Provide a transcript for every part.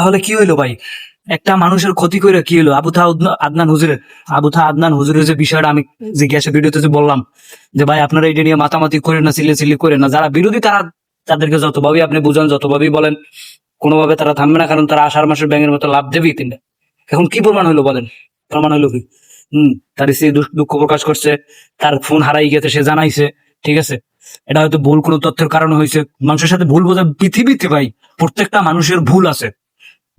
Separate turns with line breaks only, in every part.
তাহলে কি হইল ভাই? একটা মানুষের ক্ষতি করে কি হলো উদ্না- আদনান হুজুরের আবুথা আদনান হুজুরের যে বিষয়টা আমি জিজ্ঞাসা ভিডিওতে যে বললাম, যে ভাই আপনারা এটা নিয়ে মাতামাতি করেন না চিল্লে চিল্লি করেন না। যারা বিরোধী তারা তাদেরকে যতভাবেই আপনি বুঝান, যতভাবেই বলেন, কোনোভাবে তারা থামবে না, কারণ তারা আষাঢ় মাসের ব্যাঙের মতো লাভ দেবেই তিনটা। এখন কি প্রমাণ হলো বলেন? প্রমাণ হলো কি? হম, তার স্ত্রী দুঃখ প্রকাশ করছে, তার ফোন হারাই গেছে, সে জানাইছে, ঠিক আছে? এটা হয়তো ভুল কোনো তথ্যের কারণে হয়েছে মানুষের সাথে ভুল বোঝা পৃথিবীতে ভাই, প্রত্যেকটা মানুষের ভুল আছে।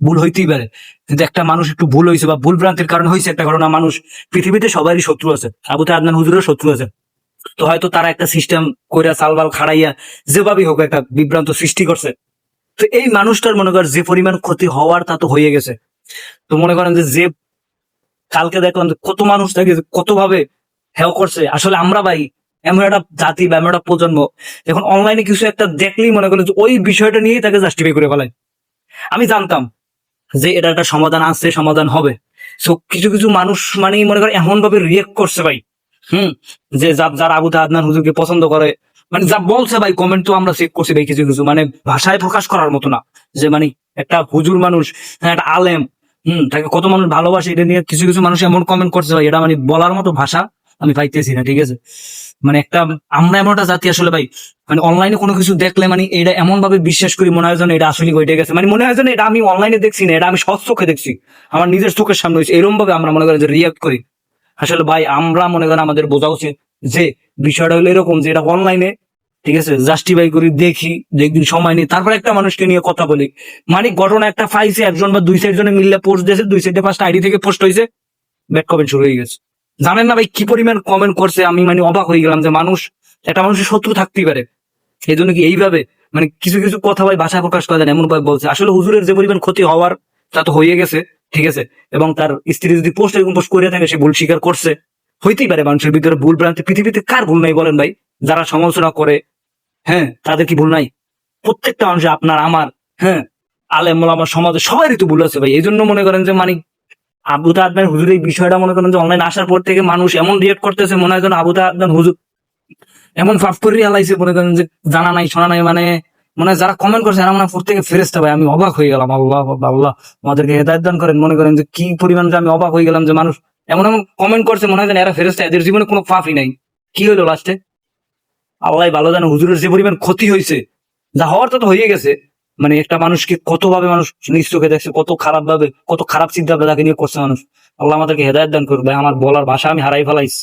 ভুল হইতেই পারে। কিন্তু একটা মানুষ একটু ভুল হয়েছে বা ভুল ভ্রান্তির কারণে হয়েছে একটা ঘটনা, মানুষ পৃথিবীতে সবারই শত্রু আছে। আবু আদনান হুজুরের শত্রু আছে। তো হয়তো তারা একটা সিস্টেম কইরা সালবাল খাড়াইয়া যেভাবেই হোক একটা বিভ্রান্ত সৃষ্টি করছে। তো এই মানুষটার মনে কর যে পরিমাণ ক্ষতি হওয়ার তা তো হয়ে গেছে। তো মনে করেন যে যে কালকে যে কত মানুষ থাকে যে কতভাবে হেও করছে। আসলে আমরা ভাই, এমন একটা জাতি বা এমন একটা প্রজন্ম, এখন অনলাইনে কিছু একটা দেখলেই মনে করেন যে ওই বিষয়টা নিয়েই তাকে জাস্টিফাই করে ফেলায়। আমি জানতাম। যে এটা একটা সমাধান আছে সমাধান হবে। সো কিছু কিছু মানুষ মানে মনে করে এমন ভাবে রিয়েক্ট করছে ভাই। হুম? যে যারা আবু আদনান হুজুরকে পছন্দ করে। মানে যা বলছে ভাই কমেন্ট তো আমরা চেক করছি ভাই কিছু কিছু। মানে ভাষায় প্রকাশ করার মতো না। যে মানে একটা হুজুর মানুষ হ্যাঁ, একটা আলেম হম তাকে কত মানুষ ভালোবাসে এটা নিয়ে কিছু কিছু মানুষ এমন কমেন্ট করছে ভাই। এটা মানে বলার মতো ভাষা। আমি পাইতেছি না, ঠিক আছে? মানে একটা, আমরা এমন একটা জাতি আসলে ভাই মানে অনলাইনে কোনো কিছু দেখলে মানে এটা এমন ভাবে বিশ্বাস করি, মনে হয় যেন এটা আসলে ঘটে গেছে। মানে মনে হয় যেন এটা আমি অনলাইনে দেখছি না, এটা আমি সৎ চোখে দেখছি। আমার নিজের চোখের সামনে হয়েছে। এরকম ভাবে আমরা মনে করি যে রিয়াক্ট করি। আসলে ভাই, আমরা মনে করেন আমাদের বোঝা উচিত যে বিষয়টা হলো এরকম যে এটা অনলাইনে ঠিক আছে জাস্টিফাই করি, দেখি দেখদিন সময় নেই। তারপর একটা মানুষকে নিয়ে কথা বলি। মানে ঘটনা একটা পাইছে, একজন বা দুই সাইড জনে মিললে পোস্ট দিয়েছে, দুই সাইডে পাঁচটা আইডি থেকে পোস্ট হয়েছে ব্যাড কমেন্ট শুরু হয়ে গেছে। জানেন না ভাই কি পরিমাণ কমেন্ট করছে? আমি মানে অবাক হয়ে গেলাম যে মানুষ, একটা মানুষের শত্রু থাকতেই পারে। এই জন্য কি এইভাবে মানে কিছু কিছু কথা ভাই ভাষা প্রকাশ করা যায় এমন ভাবে বলছে। আসলে হুজুরের যে পরিমাণ ক্ষতি হওয়ার, তা তো হয়ে গেছে, ঠিক আছে? এবং তার স্ত্রী যদি পোস্ট এরকম পোস্ট করে থাকে, সে ভুল স্বীকার করছে। হইতেই পারে মানুষের ভিতরে ভুল ভ্রান্তি। পৃথিবীতে কার ভুল নাই বলেন ভাই? যারা সমালোচনা করে হ্যাঁ তাদের কি ভুল নাই? প্রত্যেকটা মানুষ আপনার, আমার হ্যাঁ আলেম আমার সমাজে সবারই তো ভুল আছে ভাই। এই জন্য মনে করেন যে মানে আবুদা আদনান হুজুর এই বিষয়টা মনে করেন যে অনলাইন আসার পর থেকে মানুষ এমন রিয়েক্ট করতেছে মনে হয় যেন আবুদা আদনান হুজুর এমন ফাফ করে আলাইছে মনে করেন যে জানা নাই শোনা নাই মানে মনে যারা কমেন্ট করছে এরা মনে হয় থেকে ফেরেস্তা ভাই আমি অবাক হয়ে গেলাম আল্লাহ আল্লাহ, আমাদেরকে হেদায়ত দান করেন মনে করেন যে কি পরিমাণ যে আমি অবাক হয়ে গেলাম যে মানুষ এমন এমন কমেন্ট করছে মনে হয় যেন এরা ফেরেস্তা এদের জীবনে কোনো ফাফই নাই। কি হলো লাস্টে আল্লাহ ভালো জানে হুজুরের যে পরিমাণ ক্ষতি হয়েছে যা হওয়ার তো হয়ে গেছে। মানে একটা মানুষকে কত ভাবে মানুষ নিজ চোখে দেখছে, কত খারাপ ভাবে কত খারাপ চিন্তা তাকে নিয়ে করছে মানুষ। আল্লাহ আমাদেরকে হেদায়ত দান করবে আমার বলার ভাষা আমি হারাই ফেলাইছি।